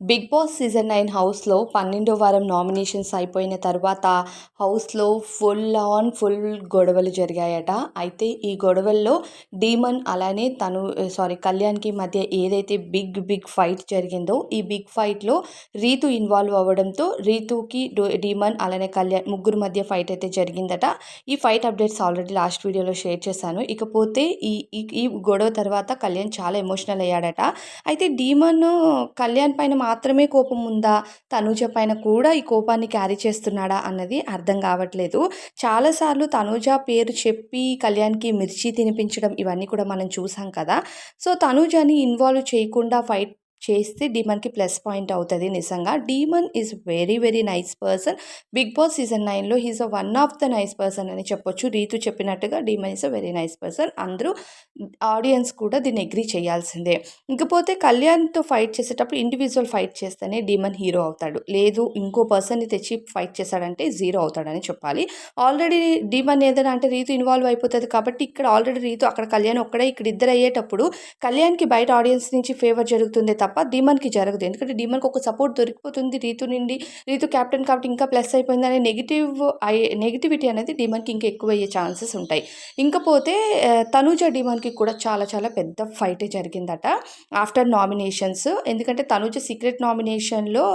Big boss season nine హౌస్లో పన్నెండో వారం నామినేషన్స్ అయిపోయిన తర్వాత హౌస్లో ఫుల్ ఆన్ ఫుల్ గొడవలు జరిగాయట. అయితే ఈ గొడవల్లో డీమన్ అలానే తను సారీ కళ్యాణ్కి మధ్య ఏదైతే బిగ్ బిగ్ ఫైట్ జరిగిందో ఈ బిగ్ ఫైట్లో రీతు ఇన్వాల్వ్ అవ్వడంతో రీతుకి డీమన్ అలానే కళ్యాణ్ ముగ్గురు మధ్య ఫైట్ అయితే జరిగిందట. ఈ ఫైట్ అప్డేట్స్ ఆల్రెడీ లాస్ట్ వీడియోలో షేర్ చేశాను. ఇకపోతే ఈ ఈ గొడవ తర్వాత కళ్యాణ్ చాలా ఎమోషనల్ అయ్యాడట. అయితే డీమన్ కళ్యాణ్ పైన మాత్రమే కోపం ఉందా? తనూజ పైన కూడా ఈ కోపాన్ని క్యారీ చేస్తున్నాడా? అన్నది అర్థం కావట్లేదు. చాలాసార్లు తనూజ పేరు చెప్పి కళ్యాణ్కి మిర్చి తినిపించడం ఇవన్నీ కూడా మనం చూసాం కదా. సో తనూజని ఇన్వాల్వ్ చేయకుండా ఫైట్ చేస్తే డీమన్కి ప్లస్ పాయింట్ అవుతుంది నిజంగా. Demon is very very nice person. Big Boss season నైన్లో he's a one of the nice person అని చెప్పొచ్చు. రీతు చెప్పినట్టుగా Demon is a very nice person. అందరూ ఆడియన్స్ కూడా దీన్ని అగ్రీ చేయాల్సిందే. ఇంకపోతే కళ్యాణ్తో ఫైట్ చేసేటప్పుడు ఇండివిజువల్ ఫైట్ చేస్తేనే డీమన్ హీరో అవుతాడు. లేదు ఇంకో పర్సన్ని తెచ్చి ఫైట్ చేశాడంటే జీరో అవుతాడని చెప్పాలి. ఆల్రెడీ డీమన్ ఏదైనా అంటే రీతు ఇన్వాల్వ్ అయిపోతుంది కాబట్టి ఇక్కడ ఆల్రెడీ రీతు అక్కడ కళ్యాణ్ ఒక్కడే ఇక్కడ ఇద్దరు అయ్యేటప్పుడు కళ్యాణ్కి బయట ఆడియన్స్ నుంచి ఫేవర్ జరుగుతుంది తప్ప డీమన్కి జరగదు. ఎందుకంటే డీమన్కి ఒక సపోర్ట్ దొరికిపోతుంది రీతు నుండి. రీతు క్యాప్టెన్ కాబట్టి ఇంకా ప్లస్ అయిపోయింది అనే నెగిటివ్ నెగిటివిటీ అనేది డీమన్కి ఇంకా ఎక్కువ అయ్యే ఛాన్సెస్ ఉంటాయి. ఇంకపోతే తనూజ డీమన్కి కూడా చాలా చాలా పెద్ద ఫైట్ జరిగిందట ఆఫ్టర్ నామినేషన్స్. ఎందుకంటే తనూజ సీక్రెట్ నామినేషన్లో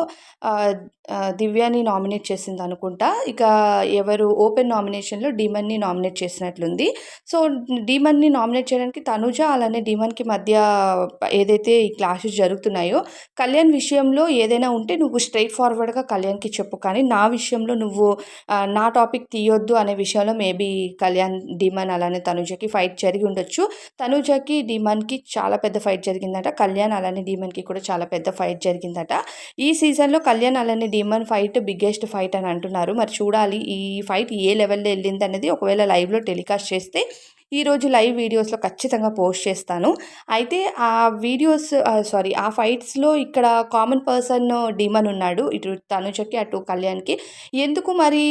దివ్యాని నామినేట్ చేసింది అనుకుంటా. ఇక ఎవరు ఓపెన్ నామినేషన్లో డీమన్ని నామినేట్ చేసినట్లుంది. సో డీమన్ని నామినేట్ చేయడానికి తనుజ అలానే డీమన్కి మధ్య ఏదైతే ఈ క్లాషెస్ పడుతున్నాయో కళ్యాణ్ విషయంలో ఏదైనా ఉంటే నువ్వు స్ట్రైట్ ఫార్వర్డ్గా కళ్యాణ్కి చెప్పు. కానీ నా విషయంలో నువ్వు నా టాపిక్ తీయొద్దు అనే విషయంలో మేబీ కళ్యాణ్ డీమన్ అలానే తనుజకి ఫైట్ జరిగి ఉండొచ్చు. తనుజకి డిమాన్కి చాలా పెద్ద ఫైట్ జరిగిందట. కళ్యాణ్ అలానే డీమన్కి కూడా చాలా పెద్ద ఫైట్ జరిగిందట. ఈ సీజన్లో కళ్యాణ్ అలానే డీమన్ ఫైట్ బిగ్గెస్ట్ ఫైట్ అని అంటున్నారు. మరి చూడాలి ఈ ఫైట్ ఏ లెవెల్లో వెళ్ళింది అనేది ఒకవేళ లైవ్లో టెలికాస్ట్ చేస్తే ఈరోజు లైవ్ వీడియోస్లో ఖచ్చితంగా పోస్ట్ చేస్తాను. అయితే ఆ వీడియోస్ సారీ ఆ ఫైట్స్లో ఇక్కడ కామన్ పర్సన్ డీమన్ ఉన్నాడు ఇటు తనుజకి అటు కళ్యాణ్కి. ఎందుకు మరి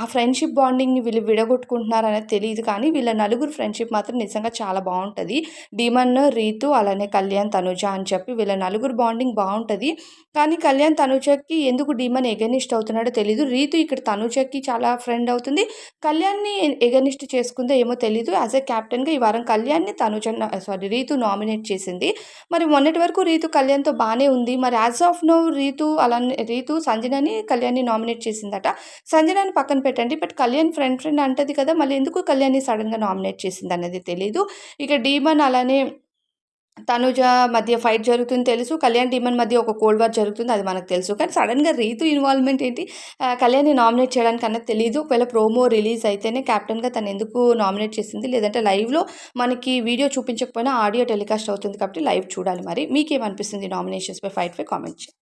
ఆ ఫ్రెండ్షిప్ బాండింగ్ని వీళ్ళు విడగొట్టుకుంటున్నారు అనేది తెలియదు కానీ వీళ్ళ నలుగురు ఫ్రెండ్షిప్ మాత్రం నిజంగా చాలా బాగుంటుంది. డీమన్ రీతు అలానే కళ్యాణ్ తనుజ అని చెప్పి వీళ్ళ నలుగురు బాండింగ్ బాగుంటుంది. కానీ కళ్యాణ్ తనుజకి ఎందుకు డీమన్ ఎగనిస్ట్ అవుతున్నాడో తెలీదు. రీతు ఇక్కడ తనుజకి చాలా ఫ్రెండ్ అవుతుంది. కళ్యాణ్ని ఎగనిస్ట్ చేసుకుందో ఏమో తెలీదు. యాజ్ ఎ క్యాప్టెన్గా ఈ వారం కళ్యాణ్ని తనుజ సారీ రీతు నామినేట్ చేసింది. మరి మొన్నటి వరకు రీతు కళ్యాణ్తో బాగానే ఉంది. మరి యాజ్ ఆఫ్ నో రీతు అలానే రీతు సంజనని కళ్యాణ్ని నామినేట్ చేసిందట. సంజనాని పక్కన పెట్టండి. బట్ కళ్యాణ్ ఫ్రెండ్ ఫ్రెండ్ అంటది కదా మళ్ళీ ఎందుకు కళ్యాణ్ని సడన్గా నామినేట్ చేసింది అనేది తెలియదు ఇక డీమన్ అలానే తనుజ మధ్య ఫైట్ జరుగుతుంది తెలుసు. కళ్యాణ్ డీమన్ మధ్య ఒక కోల్డ్ వార్ జరుగుతుంది అది మనకు తెలుసు. కానీ సడన్గా రీతు ఇన్వాల్వ్మెంట్ ఏంటి? కళ్యాణ్ని నామినేట్ చేయడానికి అన్నది తెలియదు ఒకవేళ ప్రోమో రిలీజ్ అయితేనే క్యాప్టెన్గా తను ఎందుకు నామినేట్ చేసింది? లేదంటే లైవ్లో మనకి వీడియో చూపించకపోయినా ఆడియో టెలికాస్ట్ అవుతుంది కాబట్టి లైవ్ చూడాలి మరి. మీకేమనిపిస్తుంది నామినేషన్స్పై ఫైట్ పై కామెంట్